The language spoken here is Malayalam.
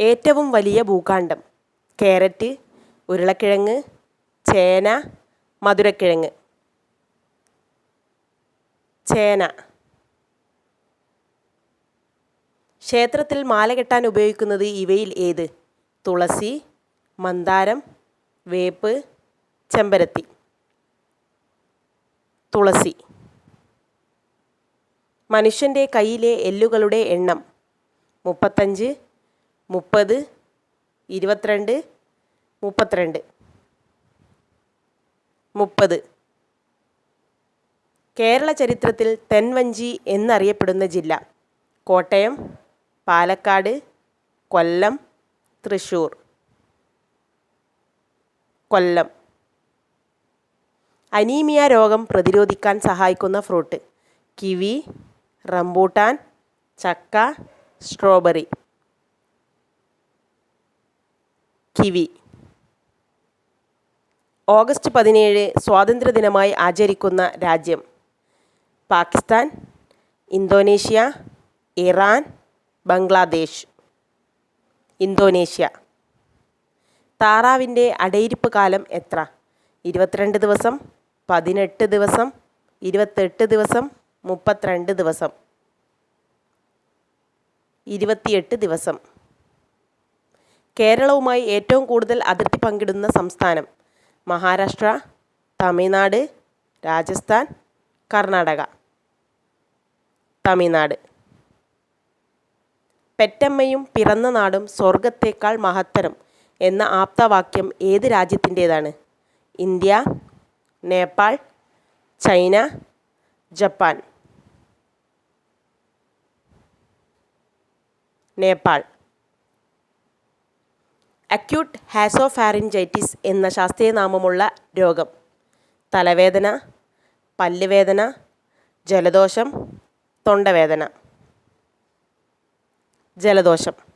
ഏറ്റവും വലിയ ഭൂഖണ്ഡം. കാരറ്റ് ഉരുളക്കിഴങ്ങ് ചേന മധുരക്കിഴങ്ങ്. ചേന. ക്ഷേത്രത്തിൽ മാല കെട്ടാൻ ഉപയോഗിക്കുന്നത് ഇവയിൽ ഏത്? തുളസി മന്ദാരം വേപ്പ് ചെമ്പരത്തി. തുളസി. മനുഷ്യന്റെ കയ്യിലെ എല്ലുകളുടെ എണ്ണം മുപ്പത്തഞ്ച് മുപ്പത് ഇരുപത്തിരണ്ട് മുപ്പത്തിരണ്ട്. മുപ്പത്. കേരള ചരിത്രത്തിൽ തെൻവഞ്ചി എന്നറിയപ്പെടുന്ന ജില്ല കോട്ടയം പാലക്കാട് കൊല്ലം തൃശ്ശൂർ. കൊല്ലം. അനീമിയ രോഗം പ്രതിരോധിക്കാൻ സഹായിക്കുന്ന ഫ്രൂട്ട്. കിവി റംബൂട്ടാൻ ചക്ക സ്ട്രോബെറി. കിവി. ഓഗസ്റ്റ് പതിനേഴ് സ്വാതന്ത്ര്യദിനമായി ആചരിക്കുന്ന രാജ്യം. Pakistan Indonesia Iran Bangladesh. Indonesia. താറാവിന്റെ അടയിരിപ്പ് കാലം എത്ര? ഇരുപത്തിരണ്ട് ദിവസം പതിനെട്ട് ദിവസം ഇരുപത്തെട്ട് ദിവസം മുപ്പത്തിരണ്ട് ദിവസം. ഇരുപത്തിയെട്ട് ദിവസം. കേരളവുമായി ഏറ്റവും കൂടുതൽ അതിർത്തി പങ്കിടുന്ന സംസ്ഥാനം മഹാരാഷ്ട്ര തമിഴ്നാട് രാജസ്ഥാൻ കർണാടക. തമിഴ്നാട്. പെറ്റമ്മയും പിറന്ന നാടും സ്വർഗത്തേക്കാൾ മഹത്തരം എന്ന ആപ്തവാക്യം ഏത് രാജ്യത്തിന്റേതാണ്? India Nepal China Japan. Nepal. Acute nasopharyngitis എന്ന ശാസ്ത്രീയ നാമമുള്ള രോഗം. തലവേദന പല്ലുവേദന ജലദോഷം തൊണ്ടവേദന. ജലദോഷം.